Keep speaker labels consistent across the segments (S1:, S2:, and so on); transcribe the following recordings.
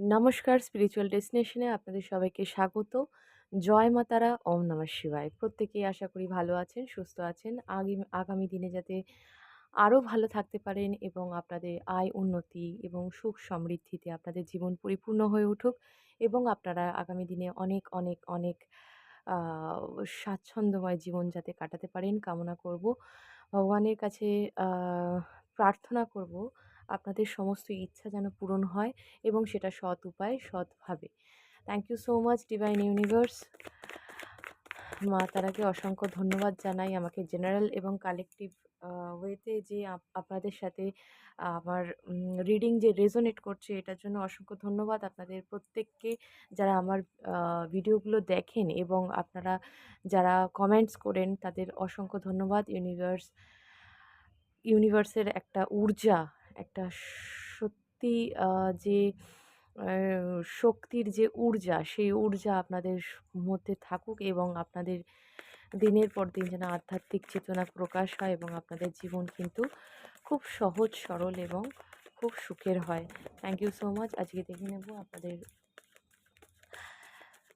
S1: নমস্কার স্পিরিচুয়াল ডেস্টিনেশনে আপনাদের সবাইকে স্বাগত। জয় মা তারা, ওম নমঃ শিবায়। প্রত্যেকেই আশা করি ভালো আছেন, সুস্থ আছেন। আগি, আগামী দিনে যাতে আরও ভালো থাকতে পারেন এবং আপনাদের আয় উন্নতি এবং সুখ সমৃদ্ধিতে আপনাদের জীবন পরিপূর্ণ হয়ে উঠুক এবং আপনারা আগামী দিনে অনেক অনেক অনেক স্বাচ্ছন্দ্যময় জীবন যাতে কাটাতে পারেন, কামনা করব। ভগবানের কাছে প্রার্থনা করব আপনাদের সমস্ত ইচ্ছা যেন পূরণ হয় এবং সেটা সৎ উপায়ে সৎভাবে। Thank you so much divine universe মা তারাকে অসংখ্য ধন্যবাদ জানাই আমাকে জেনারেল এবং কালেকটিভ ওয়েতে যে আপ- আপনাদের সাথে, আমার রিডিং যে রেজোনেট করছে এটার জন্য অসংখ্য ধন্যবাদ। আপনাদের প্রত্যেককে যারা আমার ভিডিওগুলো দেখেন এবং আপনারা যারা কমেন্টস করেন তাদের অসংখ্য ধন্যবাদ। ইউনিভার্স ইউনিভার্সের একটা ঊর্জা একটা সত্যি যে শক্তির যে ঊর্জা, সেই ঊর্জা আপনাদের মধ্যে থাকুক এবং আপনাদের দিনের পর দিন যেন আধ্যাত্মিক চেতনা প্রকাশ হয় এবং আপনাদের জীবন কিন্তু খুব সহজ, সরল এবং খুব সুখের হয়। থ্যাংক ইউ সো মাচ আজকে দেখে নেব আপনাদের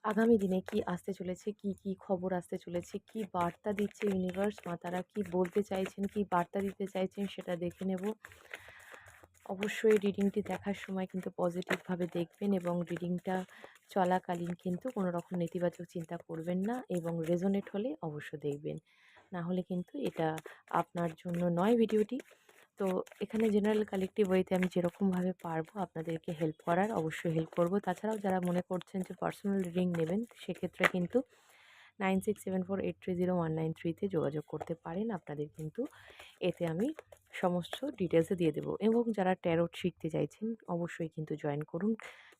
S1: আগামী দিনে কি আসতে চলেছে, কি কি খবর আসতে চলেছে, কি বার্তা দিচ্ছে ইউনিভার্স মাতারা কি বলতে চাইছেন, কি বার্তা দিতে চাইছেন সেটা দেখে নেব। অবশ্যই রিডিংটি দেখার সময় কিন্তু পজিটিভভাবে দেখবেন এবং রিডিংটা চলাকালীন কিন্তু কোনো রকম নেতিবাচক চিন্তা করবেন না এবং রেজোনেট হলে অবশ্য দেখবেন। না হলে কিন্তু এটা আপনার জন্য নয় ভিডিওটি তো এখানে জেনারেল কালেকটিভ ওয়েতে আমি যেরকমভাবে পারব আপনাদেরকে হেল্প করার অবশ্যই হেল্প করব। তাছাড়াও যারা মনে করছেন যে পার্সোনাল রিডিং নেবেন, সেক্ষেত্রে কিন্তু nine six seven four eight three zero one nine থ্রিতে যোগাযোগ করতে পারেন। আপনাদের কিন্তু এতে আমি সমস্ত ডিটেলসে দিয়ে দেবো। এবং যারা ট্যারোট শিখতে চাইছেন, অবশ্যই কিন্তু জয়েন করুন।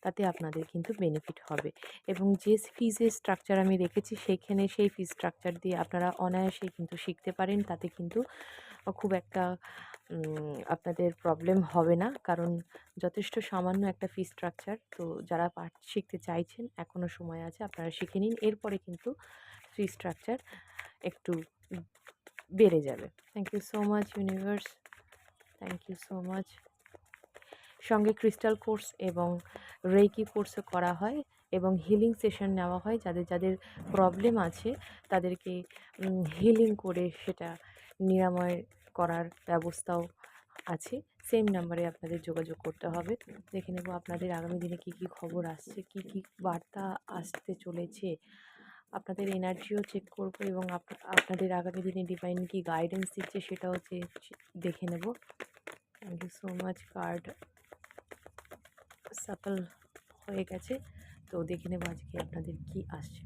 S1: তাতে আপনাদের কিন্তু বেনিফিট হবে। এবং যে ফিজের স্ট্রাকচার আমি রেখেছি সেইখানে সেই ফিজ স্ট্রাকচার দিয়ে আপনারা অনায়াসেই কিন্তু শিখতে পারেন। তাতে কিন্তু খুব একটা আপনাদের প্রবলেম হবে না। কারণ যথেষ্ট সামান্য একটা ফি স্ট্রাকচার তো যারা পাঠ শিখতে চাইছেন এখনও সময় আছে, আপনারা শিখে নিন। এরপরে কিন্তু ফি স্ট্রাকচার একটু বেড়ে যাবে। Thank you so much universe thank you so much সঙ্গে ক্রিস্টাল কোর্স এবং রেকি কোর্সও করা হয় এবং হিলিং সেশন নেওয়া হয়। যাদের যাদের প্রবলেম আছে, তাদেরকে হিলিং করে সেটা নিরাময় করার ব্যবস্থাও আছে। সেম নাম্বারে আপনাদের যোগাযোগ করতে হবে। দেখে নেব আপনাদের আগামী দিনে কী কী খবর আসছে, কী কী বার্তা আসতে চলেছে। আপনাদের এনার্জিও চেক করব এবং আপনাদের আগামী দিনে ডিভাইন কি গাইডেন্স দিচ্ছে সেটাও দেখে নেব। Thank you so much card shuffle হয়ে গেছে। তো দেখে নেব আজকে আপনাদের কি আসছে।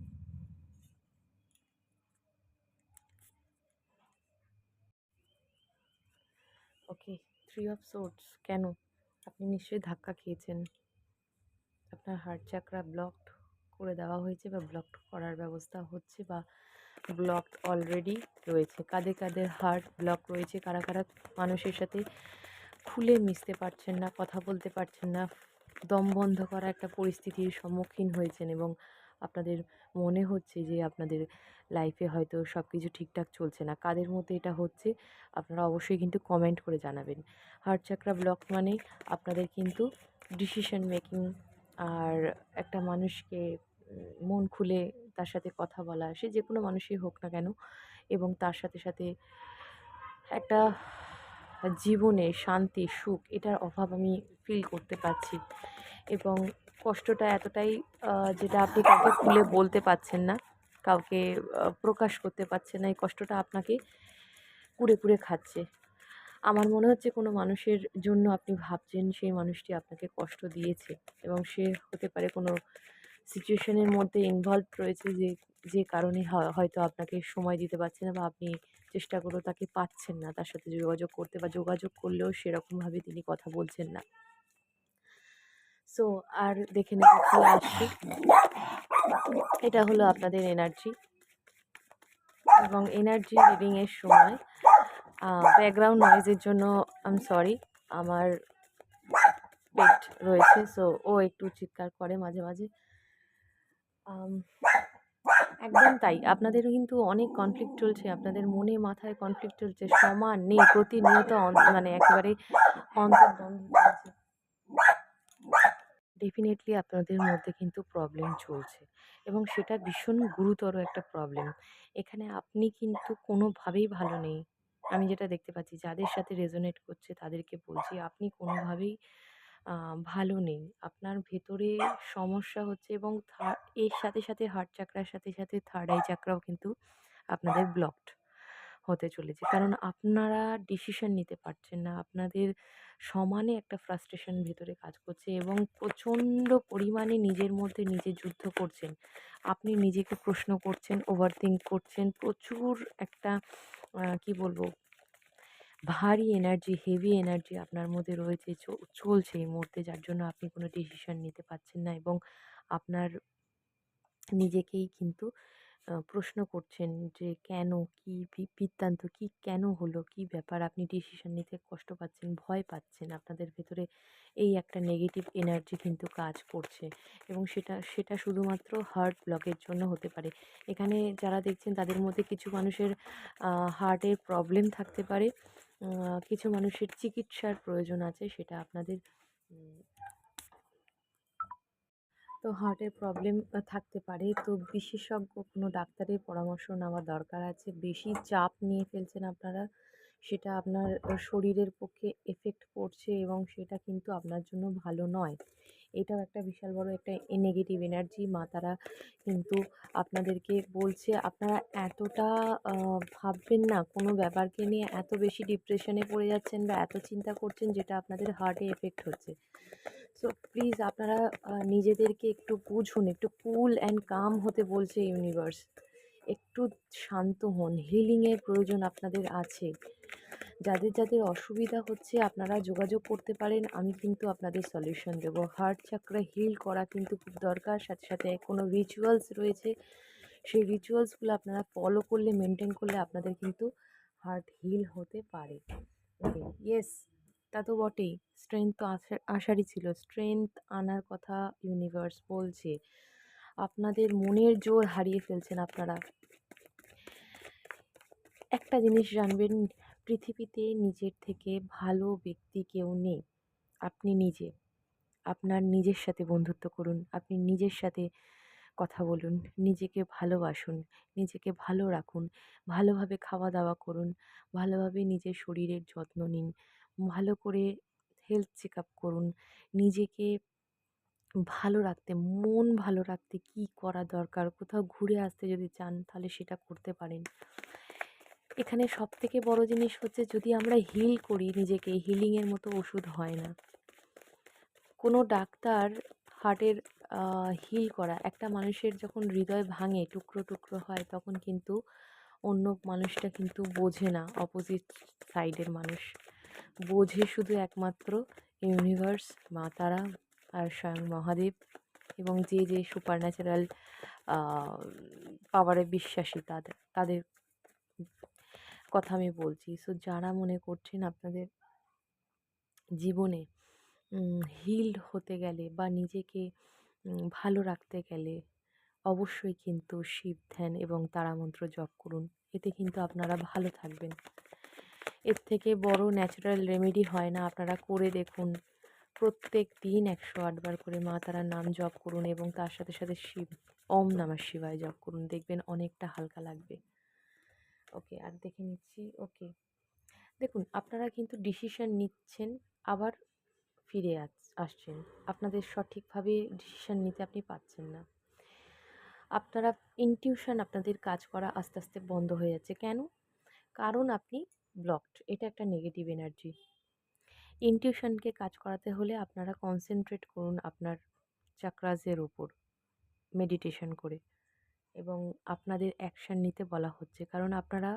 S1: ওকে থ্রি অফ সোর্টস কেন? আপনি নিশ্চয়ই ধাক্কা খেয়েছেন। আপনার হার্ট চাকরা ব্লকড করে দেওয়া হয়েছে বা ব্লকড করার ব্যবস্থা হচ্ছে বা ব্লকড অলরেডি রয়েছে। কাদের কাদের হার্ট ব্লক রয়েছে। কারা কারা মানুষের সাথে খুলে মিশতে পারছেন না, কথা বলতে পারছেন না, দম বন্ধ করা একটা পরিস্থিতির সম্মুখীন হয়েছেন এবং আপনাদের মনে হচ্ছে যে আপনাদের লাইফে হয়তো সব কিছু ঠিকঠাক চলছে না। কাদের মধ্যে এটা হচ্ছে, আপনারা অবশ্যই কিন্তু কমেন্ট করে জানাবেন। হার্ট চাকরা ব্লক মানে আপনাদের কিন্তু ডিসিশন মেকিং আর একটা মানুষকে মন খুলে তার সাথে কথা বলা, সে যে কোনো মানুষই হোক না কেন, এবং তার সাথে সাথে একটা জীবনে শান্তি, সুখ, এটার অভাব আমি ফিল করতে পারছি। এবং কষ্টটা এতটাই যেটা আপনি কাউকে খুলে বলতে পারছেন না, কাউকে প্রকাশ করতে পারছেন না, এই কষ্টটা আপনাকে কুড়ে কুড়ে খাচ্ছে। আমার মনে হচ্ছে কোনো মানুষের জন্য আপনি ভাবছেন সেই মানুষটি আপনাকে কষ্ট দিয়েছে এবং সে হতে পারে কোনো সিচুয়েশনের মধ্যে ইনভলভ রয়েছে যে যে কারণে হয়- হয়তো আপনাকে সময় দিতে পারছে না বা আপনি চেষ্টা করেও তাকে পাচ্ছেন না। তার সাথে যোগাযোগ করতে বা যোগাযোগ করলেও সেরকমভাবে তিনি কথা বলছেন না। সো আর দেখে নেব কি এটা হলো আপনাদের এনার্জি এবং এনার্জি রিডিংয়ের সময় ব্যাকগ্রাউন্ড নয়েজের জন্য আম সরি আমার পেট রয়েছে। সো ও একটু চিৎকার করে মাঝে মাঝে। একদম তাই। আপনাদের কিন্তু অনেক কনফ্লিক্ট চলছে। আপনাদের মনে মাথায় কনফ্লিক্ট চলছে। সমান নেই, প্রতিনিয়ত মানে একেবারে চলছে। ডেফিনেটলি আপনাদের মধ্যে কিন্তু প্রবলেম চলছে। এবং সেটা ভীষণ গুরুতর একটা প্রবলেম এখানে আপনি কিন্তু কোনোভাবেই ভালো নেই। আমি যেটা দেখতে পাচ্ছি, যাদের সাথে রেজোনেট করছে তাদেরকে বলছি, আপনি কোনোভাবেই ভালো নেই। আপনার ভেতরে সমস্যা হচ্ছে এবং এর সাথে সাথে হার্ট চাকরার সাথে সাথে থার্ড আই চাকরাও কিন্তু আপনাদের ব্লকড হতে চলেছে। কারণ আপনারা ডিসিশন নিতে পারছেন না। আপনাদের সমানে একটা ফ্রাস্ট্রেশন ভেতরে কাজ করছে এবং প্রচণ্ড পরিমাণে নিজের মধ্যে নিজে যুদ্ধ করছেন। আপনি নিজেকে প্রশ্ন করছেন ওভার করছেন। প্রচুর একটা কি বলব? ভারী এনার্জি হেভি এনার্জি আপনার মধ্যে রয়েছে চলছে এই মুহূর্তে যার জন্য আপনি কোনো ডিসিশন নিতে পারছেন না এবং আপনার নিজেকেই কিন্তু প্রশ্ন করছেন যে কেন? কি বৃত্তান্ত? কি কেন হলো? কি ব্যাপার? আপনি ডিসিশন নিতে কষ্ট পাচ্ছেন, ভয় পাচ্ছেন। আপনাদের ভেতরে এই একটা নেগেটিভ এনার্জি কিন্তু কাজ করছে এবং সেটা সেটা শুধুমাত্র হার্ট ব্লকের জন্য হতে পারে। এখানে যারা দেখছেন তাদের মধ্যে কিছু মানুষের হার্টের প্রবলেম থাকতে পারে। কিছু মানুষের চিকিৎসার প্রয়োজন আছে, সেটা আপনাদের তো হার্টের প্রবলেম থাকতে পারে। তো বিশেষজ্ঞ কোনো ডাক্তারের পরামর্শ নেওয়া দরকার আছে। বেশি চাপ নিয়ে ফেলছেন আপনারা। সেটা আপনার শরীরের পক্ষে এফেক্ট করছে এবং সেটা কিন্তু আপনার জন্য ভালো নয়। এটাও একটা বিশাল বড় একটা নেগেটিভ এনার্জি। মা তারা কিন্তু আপনাদেরকে বলছে আপনারা এতটা ভাববেন না কোনো ব্যাপারকে নিয়ে এত বেশি ডিপ্রেশনে পড়ে যাচ্ছেন বা এত চিন্তা করছেন যেটা আপনাদের হার্টে এফেক্ট হচ্ছে। সো প্লিজ আপনারা নিজেদেরকে একটু বুঝুন, একটু কুল অ্যান্ড কাম হতে বলছে ইউনিভার্স। একটু শান্ত হন। হিলিংয়ের প্রয়োজন আপনাদের আছে। যাদের, যাদের অসুবিধা হচ্ছে আপনারা যোগাযোগ করতে পারেন। আমি কিন্তু আপনাদের সলিউশন দেবো। হার্ট চাকরা হিল করা কিন্তু খুব দরকার। সাথে, সাথে কোনো রিচুয়ালস রয়েছে। সেই রিচুয়ালসগুলো আপনারা ফলো করলে, মেনটেন করলে আপনাদের কিন্তু হার্ট হিল হতে পারে। ওকে, ইয়েস তা তো বটেই। স্ট্রেংথ তো আসা আসারই ছিল। স্ট্রেংথ আনার কথা ইউনিভার্স বলছে। আপনাদের মনের জোর হারিয়ে ফেলছেন আপনারা। একটা জিনিস জানবেন পৃথিবীতে নিজের থেকে ভালো ব্যক্তি কেউ নেই। আপনি নিজে। আপনার নিজের সাথে বন্ধুত্ব করুন। আপনি নিজের সাথে কথা বলুন। নিজেকে ভালোবাসুন। নিজেকে ভালো রাখুন। ভালোভাবে খাওয়া-দাওয়া করুন। ভালোভাবে নিজের শরীরের যত্ন নিন। ভালো করে হেলথ চেকআপ করুন। নিজেকে ভালো রাখতে, মন ভালো রাখতে কী করা দরকার? কোথাও ঘুরে আসতে যদি চান তাহলে সেটা করতে পারেন। এখানে সব থেকে বড় জিনিস হচ্ছে যদি আমরা হিল করি নিজেকে, হিলিংয়ের মতো ওষুধ হয় না। কোনো ডাক্তার হার্টের হিল করা একটা মানুষের যখন হৃদয় ভাঙে, টুকরো, টুকরো হয় তখন কিন্তু অন্য মানুষটা কিন্তু বোঝে না অপোজিট সাইডের মানুষ। বোঝে শুধু একমাত্র ইউনিভার্স, মা তারা আর স্বয়ং মহাদেব এবং যে, যে সুপার ন্যাচারাল পাওয়ারে বিশ্বাসী তাদের তাদের কথা আমি বলছি। সো যারা মনে করছেন আপনাদের জীবনে হিলড হতে গেলে বা নিজেকে ভালো রাখতে গেলে অবশ্যই কিন্তু শিব ধ্যান এবং তারামন্ত্র জপ করুন। এতে কিন্তু আপনারা ভালো থাকবেন। এর থেকে বড় ন্যাচারাল রেমেডি হয় না। আপনারা করে দেখুন। প্রত্যেক দিন একশো আটবার করে মা তারার নাম জপ করুন এবং তার সাথে, সাথে শিব ওম নমঃ শিবায় জপ করুন। দেখবেন অনেকটা হালকা লাগবে। ওকে আর দেখে নিচ্ছি ওকে। দেখুন আপনারা কিন্তু ডিসিশান নিচ্ছেন আবার ফিরে আস আসছেন। আপনাদের সঠিকভাবে ডিসিশান নিতে আপনি পারছেন না। আপনারা ইনটিউশন আপনাদের কাজ করা আস্তে, আস্তে বন্ধ হয়ে যাচ্ছে। কেন? কারণ আপনি ব্লকড। এটা একটা নেগেটিভ এনার্জি। ইনটিউশনকে কাজ করাতে হলে আপনারা কনসেনট্রেট করুন আপনার চাকরাস এর উপর মেডিটেশন করে এবং আপনাদের অ্যাকশন নিতে বলা হচ্ছে। কারণ আপনারা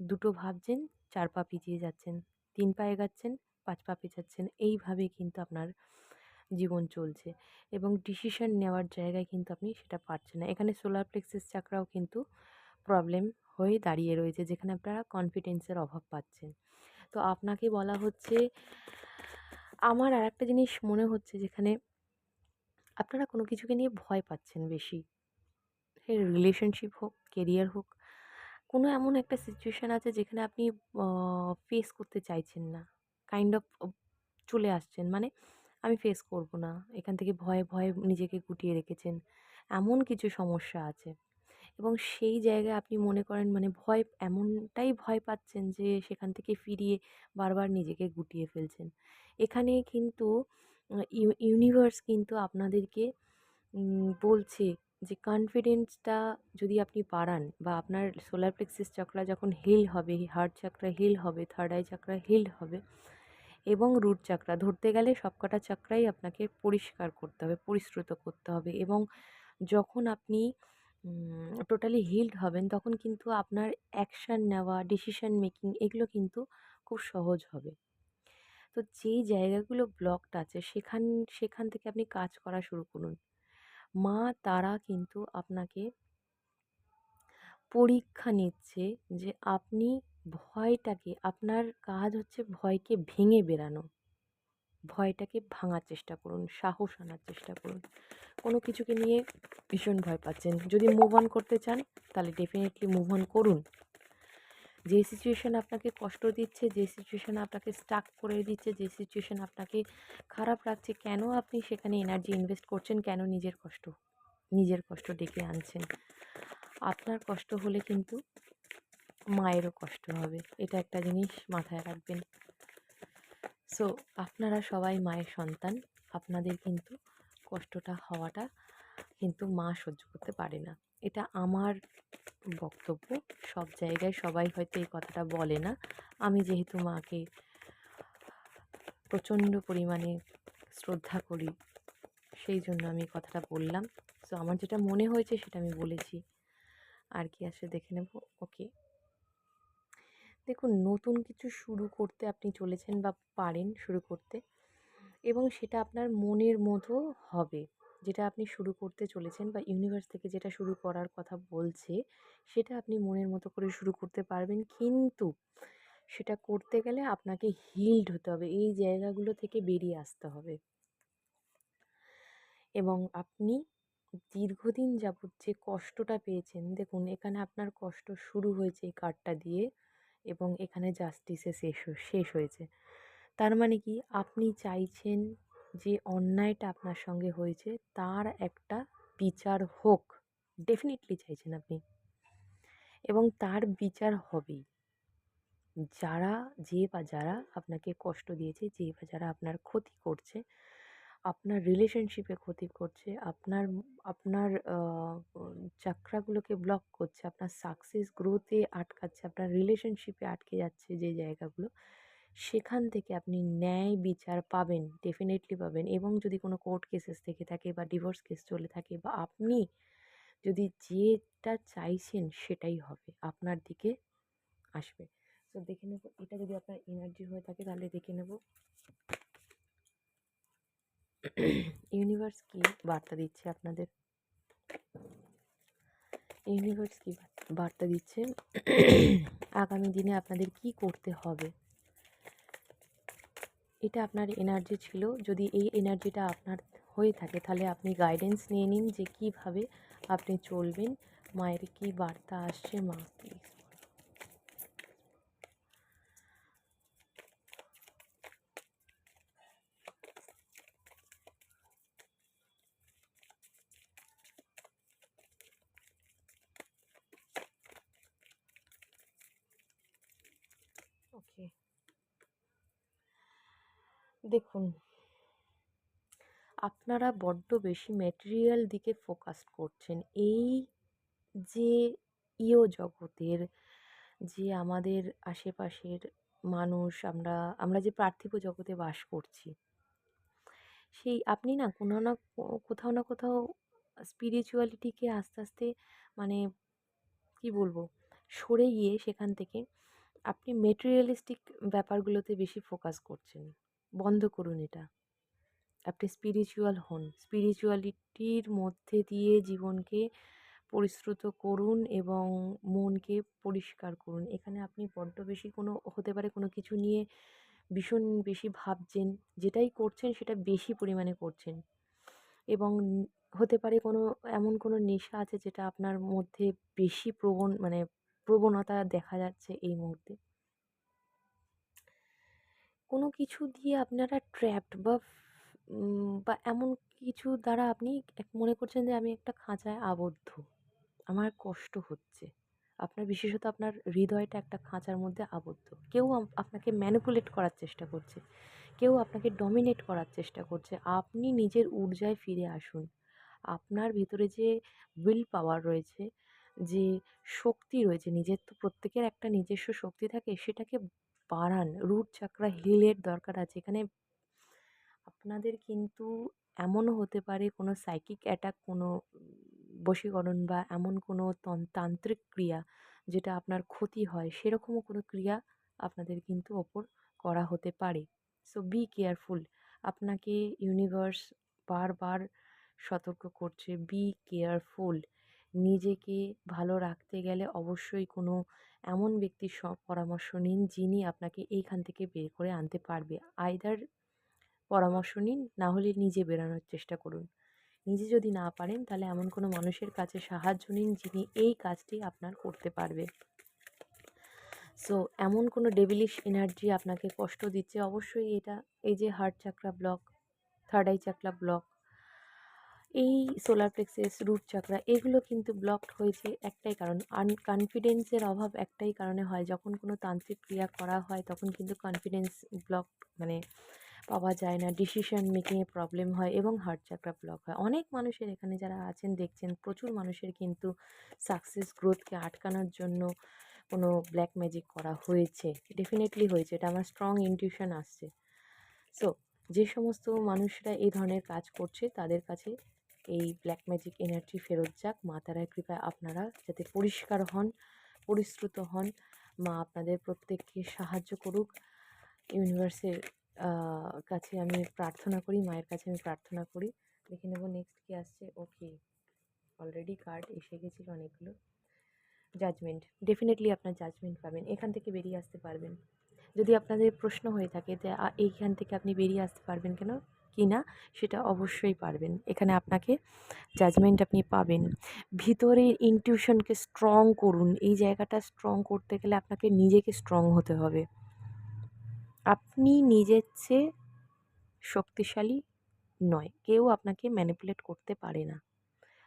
S1: দুটো ভাবছেন, চার পা পিছিয়ে যাচ্ছেন। তিন পা এগাচ্ছেন, পাঁচ পা পেছাচ্ছেন। এইভাবে কিন্তু আপনার জীবন চলছে এবং ডিসিশন নেওয়ার জায়গায় কিন্তু আপনি সেটা পারছেন না। এখানে সোলার প্লেক্সাস চাকরাও কিন্তু প্রবলেম হয়ে দাঁড়িয়ে রয়েছে যেখানে আপনারা কনফিডেন্সের অভাব পাচ্ছেন। তো আপনাকে বলা হচ্ছে আমার আরেকটা জিনিস মনে হচ্ছে যেখানে আপনারা কোনো কিছুকে নিয়ে ভয় পাচ্ছেন বেশি। সে রিলেশনশিপ হোক, কেরিয়ার হোক, কোনো এমন একটা সিচুয়েশন আছে যেখানে আপনি ফেস করতে চাইছেন না। কাইন্ড অফ চলে আসছেন। মানে আমি ফেস করব না এখান থেকে ভয়ে ভয়ে নিজেকে গুটিয়ে রেখেছেন এমন কিছু সমস্যা আছে এবং সেই জায়গায় আপনি মনে করেন মানে ভয় এমনটাই ভয় পাচ্ছেন যে সেখান থেকে ফিরিয়ে বারবার নিজেকে গুটিয়ে ফেলছেন এখানে কিন্তু ইউনিভার্স কিন্তু আপনাদেরকে বলছে যে কনফিডেন্সটা যদি আপনি বাড়ান বা আপনার সোলার প্লেক্সিস চক্রা যখন হিল হবে হার্ট চাকরা হিল হবে থার্ড আই চাকরা হিল হবে এবং রুট চাকরা ধরতে গেলে সবকটা চাকরাই আপনাকে পরিষ্কার করতে হবে, পরিশ্রুত করতে হবে এবং যখন আপনি টোটালি হিলড হবেন তখন কিন্তু আপনার অ্যাকশান নেওয়া ডিসিশান মেকিং এগুলো কিন্তু খুব সহজ হবে। তো যেই জায়গাগুলো ব্লকড আছে সেখান সেখান থেকে আপনি কাজ করা শুরু করুন। মা তারা কিন্তু আপনাকে পরীক্ষা নিচ্ছে যে আপনি ভয়টাকে, আপনার কাজ হচ্ছে ভয়কে ভেঙে বেরানো ভয়টাকে ভাঙার চেষ্টা করুন, সাহস আনার চেষ্টা করুন। কোনো কিছুকে নিয়ে ভীষণ ভয় পাচ্ছেন। যদি মুভ অন করতে চান, তাহলে ডেফিনেটলি মুভ অন করুন। যে সিচুয়েশান আপনাকে কষ্ট দিচ্ছে, যে সিচুয়েশান আপনাকে স্টাক করে দিচ্ছে, যে সিচুয়েশান আপনাকে খারাপ রাখছে, কেন আপনি সেখানে এনার্জি ইনভেস্ট করছেন? কেন নিজের কষ্ট নিজের কষ্ট ডেকে আনছেন? আপনার কষ্ট হলে কিন্তু মায়েরও কষ্ট হবে। এটা একটা জিনিস মাথায় রাখবেন। সো আপনারা সবাই মায়ের সন্তান। আপনাদের কিন্তু কষ্টটা হওয়াটা কিন্তু মা সহ্য করতে পারে না। এটা আমার বক্তব্য। সব জায়গায় সবাই হয়তো এই কথাটা বলে না। আমি যেহেতু মাকে প্রচণ্ড পরিমাণে শ্রদ্ধা করি, সেই জন্য আমি কথাটা বললাম। সো আমার যেটা মনে হয়েছে সেটা আমি বলেছি। আর কি আসে দেখে নেব। ওকে দেখুন, নতুন কিছু শুরু করতে আপনি চলেছেন বা পারেন শুরু করতে, এবং সেটা আপনার মনের মতো হবে। যেটা আপনি শুরু করতে চলেছেন বা ইউনিভার্স থেকে যেটা শুরু করার কথা বলছে, সেটা আপনি মনের মতো করে শুরু করতে পারবেন। কিন্তু সেটা করতে গেলে আপনাকে হিল্ড হতে হবে। এই জায়গাগুলো থেকে বেরিয়ে আসতে হবে। এবং আপনি দীর্ঘদিন যাবৎ যে কষ্টটা পেয়েছেন, দেখুন এখানে আপনার কষ্ট শুরু হয়েছে এই কার্ডটা দিয়ে এবং এখানে জাস্টিসে শেষ শেষ হয়েছে। তার মানে কি? আপনি চাইছেন যে অন্যায়টা আপনার সঙ্গে হয়েছে, তার একটা বিচার হোক ডেফিনেটলি চাইছেন আপনি। এবং তার বিচার হবেই। যারা যে বা যারা আপনাকে কষ্ট দিয়েছে, যে বা যারা আপনার ক্ষতি করছে, আপনার রিলেশনশিপে ক্ষতি করছে, আপনার আপনার চাকরাগুলোকে ব্লক করছে, আপনার সাকসেস গ্রোথে আটকাচ্ছে, আপনার রিলেশনশিপে আটকে যাচ্ছে যে জায়গাগুলো সেখান থেকে আপনি ন্যায় বিচার পাবেন ডেফিনেটলি পাবেন। এবং যদি কোনো কোর্ট কেসেস থেকে থাকে বা ডিভোর্স কেস চলে থাকে বা আপনি যদি যেটা চাইছেন সেটাই হবে, আপনার দিকে আসবে। তো দেখে নেব, এটা যদি আপনার এনার্জি হয়ে থাকে তাহলে দেখে নেব। ইউনিভার্স কি বার্তা দিচ্ছে আপনাদের? ইউনিভার্স কি বার্তা দিচ্ছে? আগামী দিনে আপনাদের কি করতে হবে? এটা আপনার এনার্জি ছিল। যদি এই এনার্জিটা আপনার হয়ে থাকে, তাহলে আপনি গাইডেন্স নিয়ে নিন যে কীভাবে আপনি চলবেন। মায়ের কি বার্তা আসছে, মা প্লিজ ওকে দেখুন। আপনারা বড্ড বেশি ম্যাটেরিয়াল দিকে ফোকাস করছেন। এই যে ইয় জগতের, যে আমাদের আশেপাশের মানুষ, আমরা আমরা যে পার্থিব জগতে বাস করছি, সেই আপনি না কোনো না কোথাও না কোথাও স্পিরিচুয়ালিটিকে আস্তে আস্তে মানে কি বলব, সরে গিয়ে সেখান থেকে আপনি মেটেরিয়ালিস্টিক ব্যাপারগুলোতে বেশি ফোকাস করছেন। বন্ধ করুন এটা। আপনি স্পিরিচুয়াল হন। স্পিরিচুয়ালিটির মধ্যে দিয়ে জীবনকে পরিশ্রুত করুন এবং মনকে পরিষ্কার করুন। এখানে আপনি বড্ড বেশি কোনো, হতে পারে কোনো কিছু নিয়ে ভীষণ বেশি ভাবছেন, যেটাই করছেন সেটা বেশি পরিমাণে করছেন। এবং হতে পারে কোনো, এমন কোনো নেশা আছে যেটা আপনার মধ্যে বেশি প্রবণ মানে প্রবণতা দেখা যাচ্ছে এই মুহূর্তে। কোনো কিছু দিয়ে আপনারা ট্র্যাপড বা বা এমন কিছু দ্বারা আপনি মনে করছেন যে আমি একটা খাঁচায় আবদ্ধ। আমার কষ্ট হচ্ছে। আপনার বিশেষত আপনার হৃদয়টা একটা খাঁচার মধ্যে আবদ্ধ। কেউ আপনাকে ম্যানিপুলেট করার চেষ্টা করছে। কেউ আপনাকে ডমিনেট করার চেষ্টা করছে। আপনি নিজের ঊর্জায় ফিরে আসুন। আপনার ভিতরে যে উইল পাওয়ার রয়েছে, যে শক্তি রয়েছে, নিজের তো প্রত্যেকের একটা নিজস্ব শক্তি থাকে, সেটাকে বাড়ান। রুট চাকরা হিলের দরকার আছে। এখানে আপনাদের কিন্তু এমনও হতে পারে কোনো সাইকিক অ্যাটাক, কোনো বশীকরণ বা এমন কোনো তন তান্ত্রিক ক্রিয়া যেটা আপনার ক্ষতি হয়, সেরকমও কোনো ক্রিয়া আপনাদের কিন্তু ওপর করা হতে পারে। So be careful. আপনাকে ইউনিভার্স বারবার সতর্ক করছে, বি কেয়ারফুল। নিজেকে ভালো রাখতে গেলে অবশ্যই কোনো এমন ব্যক্তির স পরামর্শ নিন, যিনি আপনাকে এইখান থেকে বের করে আনতে পারবে। আইদার পরামর্শ নিন, না হলে নিজে বেরোনোর চেষ্টা করুন। নিজে যদি না পারেন তাহলে এমন কোনো মানুষের কাছে সাহায্য নিন, যিনি এই কাজটি আপনার করতে পারবে। সো এমন কোনো ডেভিলিশ এনার্জি আপনাকে কষ্ট দিচ্ছে, অবশ্যই এটা এই যে heart chakra block, third eye chakra block, এই সোলার প্লেক্সাস, রুট চাকরা এগুলো কিন্তু ব্লকড হয়েছে একটাই কারণ, আন কনফিডেন্সের অভাব একটাই কারণে হয়। যখন কোনো তান্ত্রিক ক্রিয়া করা হয় তখন কিন্তু কনফিডেন্স ব্লক মানে পাওয়া যায় না, ডিসিশন মেকিংয়ে প্রবলেম হয় এবং হার্ট চাকরা ব্লক হয়। অনেক মানুষের এখানে যারা আছেন দেখছেন প্রচুর মানুষের কিন্তু সাকসেস গ্রোথকে আটকানোর জন্য কোনো ব্ল্যাক ম্যাজিক করা হয়েছে। ডেফিনেটলি হয়েছে। এটা আমার স্ট্রং ইনটিউশন আসছে। সো যে সমস্ত মানুষরা এই ধরনের কাজ করছে তাদের কাছে এই ব্ল্যাক ম্যাজিক এনার্জি ফেরত যাক। মা তারার কৃপায় আপনারা যাতে পরিষ্কার হন, পরিশ্রুত হন। মা আপনাদের প্রত্যেককে সাহায্য করুক। ইউনিভার্সের কাছে আমি প্রার্থনা করি, মায়ের কাছে আমি প্রার্থনা করি। দেখে নেব নেক্সট কি আসছে। ওকে, অলরেডি কার্ড এসে গেছিল অনেকগুলো। জাজমেন্ট, ডেফিনেটলি আপনার জাজমেন্ট পাবেন। এখান থেকে বেরিয়ে আসতে পারবেন। যদি আপনাদের প্রশ্ন হয়ে থাকে যে এইখান থেকে আপনি বেরিয়ে আসতে পারবেন কেন কি না, সেটা অবশ্যই পারবেন। এখানে আপনাকে জাজমেন্ট আপনি পাবেন। ভিতরের ইনটিউশনকে স্ট্রং করুন। এই জায়গাটা স্ট্রং করতে গেলে আপনাকে নিজেকে স্ট্রং হতে হবে। আপনি নিজের চেয়ে শক্তিশালী নয়। কেউ আপনাকে ম্যানিপুলেট করতে পারে না।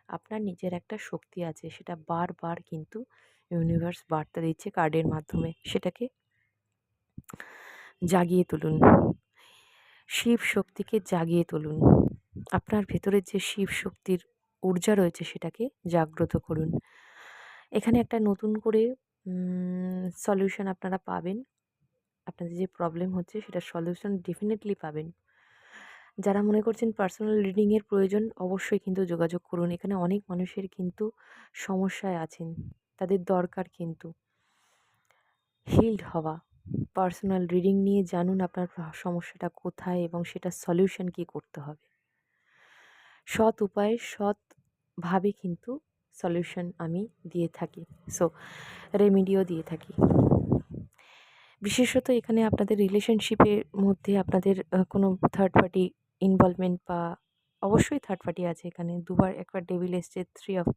S1: আপনার নিজের একটা শক্তি আছে, সেটা বারবার কিন্তু ইউনিভার্স বার্তা দিচ্ছে কার্ডের মাধ্যমে। সেটাকে জাগিয়ে তুলুন। শিব শক্তিকে জাগিয়ে তুলুন। আপনার ভেতরের যে শিব শক্তির ঊর্জা রয়েছে সেটাকে জাগ্রত করুন। এখানে একটা নতুন করে সলিউশন আপনারা পাবেন। আপনাদের যে প্রবলেম হচ্ছে সেটা সলিউশন ডেফিনেটলি পাবেন। যারা মনে করছেন পার্সোনাল রিডিংয়ের প্রয়োজন, অবশ্যই কিন্তু যোগাযোগ করুন। এখানে অনেক মানুষের কিন্তু সমস্যায় আছেন। তাদের দরকার কিন্তু হিল্ড হওয়া। পার্সোনাল রিডিং নিয়ে জানুন আপনার সমস্যাটা কোথায় এবং সেটা সলিউশন কী করতে হবে। সৎ উপায়ে সৎভাবে কিন্তু সলিউশন আমি দিয়ে থাকি। সো রেমিডিও দিয়ে থাকি। বিশেষত এখানে আপনাদের রিলেশনশিপের মধ্যে আপনাদের কোনো থার্ড পার্টি ইনভলভমেন্ট বা অবশ্যই থার্ড পার্টি আছে এখানে। দুবার একবার ডেভিল এসছে, থ্রি অফ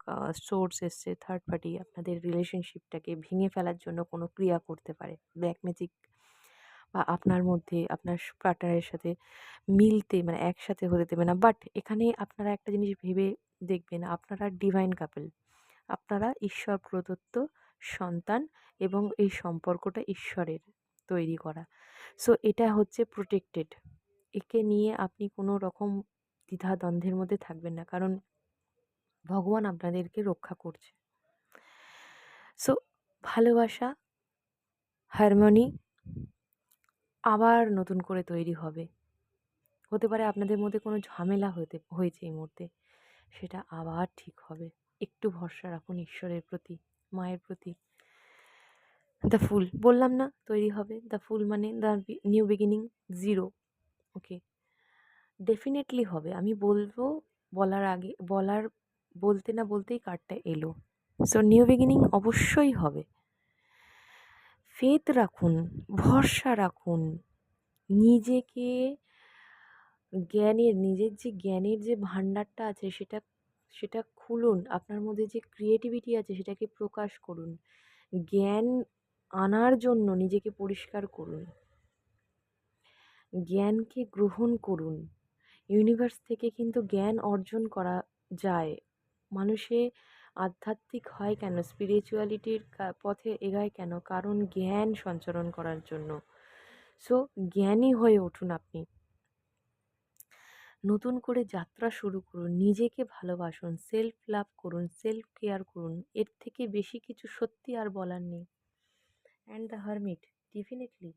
S1: সোর্স এসছে। থার্ড পার্টি আপনাদের রিলেশনশিপটাকে ভেঙে ফেলার জন্য কোনো ক্রিয়া করতে পারে। ব্ল্যাক ম্যাজিক বা আপনার মধ্যে আপনার পার্টনারের সাথে মিলতে মানে একসাথে হতে দেবে না। বাট এখানে আপনারা একটা জিনিস ভেবে দেখবেন, আপনারা ডিভাইন কাপেল আপনারা ঈশ্বর প্রদত্ত সন্তান এবং এই সম্পর্কটা ঈশ্বরের তৈরি করা। সো এটা হচ্ছে প্রোটেক্টেড। একে নিয়ে আপনি কোনো রকম দ্বিধাদ্বন্দ্বের মধ্যে থাকবেন না। কারণ ভগবান আপনাদেরকে রক্ষা করছে। সো ভালোবাসা, হারমোনি আবার নতুন করে তৈরি হবে। হতে পারে আপনাদের মধ্যে কোনো ঝামেলা হতে হয়েছে এই মুহূর্তে। সেটা আবার ঠিক হবে। একটু ভরসা রাখুন ঈশ্বরের প্রতি, মায়ের প্রতি। দ্য ফুল বললাম না তৈরি হবে। দ্য ফুল মানে the new beginning, zero. Okay. Definitely হবে। আমি বলব বলার আগে বলার বলতে না বলতেই কার্ডটা এলো। সো নিউ বিগিনিং অবশ্যই হবে। ফেথ রাখুন, ভরসা রাখুন। নিজেকে জ্ঞানের নিজের যে জ্ঞানের যে ভান্ডারটা আছে সেটা সেটা খুলুন। আপনার মধ্যে যে ক্রিয়েটিভিটি আছে সেটাকে প্রকাশ করুন। জ্ঞান আনার জন্য নিজেকে পরিষ্কার করুন। জ্ঞানকে গ্রহণ করুন। ইউনিভার্স থেকে কিন্তু জ্ঞান অর্জন করা যায়। মানুষে আধ্যাত্মিক হয় কেন? স্পিরিচুয়ালিটির পথে এগায় কেন? কারণ জ্ঞান সঞ্চরণ করার জন্য। সো জ্ঞানী হয়ে উঠুন আপনি। নতুন করে যাত্রা শুরু করুন, নিজেকে ভালোবাসুন সেলফ লাভ করুন সেলফ কেয়ার করুন, এর থেকে বেশি কিছু সত্যি আর বলার নেই। অ্যান্ড দ্য হারমিট ডেফিনেটলি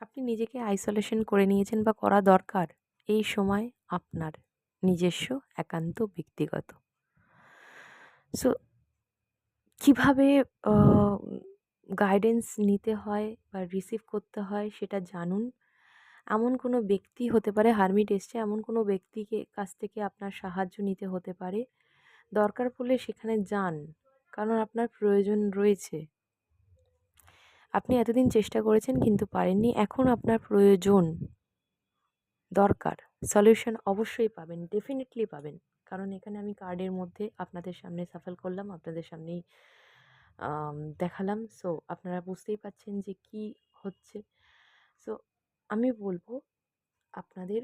S1: আপনি নিজেকে আইসোলেশন করে নিয়েছেন বা করা দরকার। এই সময় আপনার নিজস্ব, একান্ত, ব্যক্তিগত। সো কীভাবে গাইডেন্স নিতে হয় বা রিসিভ করতে হয় সেটা জানুন। এমন কোনো ব্যক্তি হতে পারে হারমিট এসছে, এমন কোনো ব্যক্তিকে, কাছ থেকে আপনার সাহায্য নিতে হতে পারে। দরকার পড়লে সেখানে যান, কারণ আপনার প্রয়োজন রয়েছে। আপনি এতদিন চেষ্টা করেছেন কিন্তু পারেননি, এখন আপনার প্রয়োজন। দরকার। সলিউশন অবশ্যই পাবেন ডেফিনেটলি পাবেন। কারণ এখানে আমি কার্ডের মধ্যে আপনাদের সামনে সাফল করলাম, আপনাদের সামনেই দেখালাম। সো আপনারা বুঝতেই পাচ্ছেন যে কি হচ্ছে। সো আমি বলব আপনাদের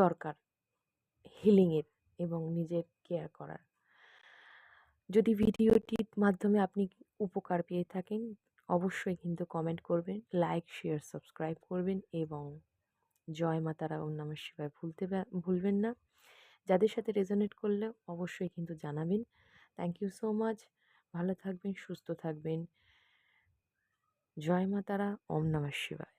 S1: দরকার হিলিংয়ের এবং নিজের কেয়ার করার। যদি ভিডিওটির মাধ্যমে আপনি উপকার পেয়ে থাকেন, অবশ্যই কিন্তু কমেন্ট করবেন লাইক শেয়ার সাবস্ক্রাইব করবেন এবং জয় মাতারা ওম নমঃ শিবায় ভুলতে ভুলবেন না। যাদের সাথে রেজনেট করলে অবশ্যই কিন্তু জানাবেন। থ্যাংক ইউ সো মাচ ভালো থাকবেন, সুস্থ থাকবেন। জয় মাতারা ওম নমঃ শিবায়।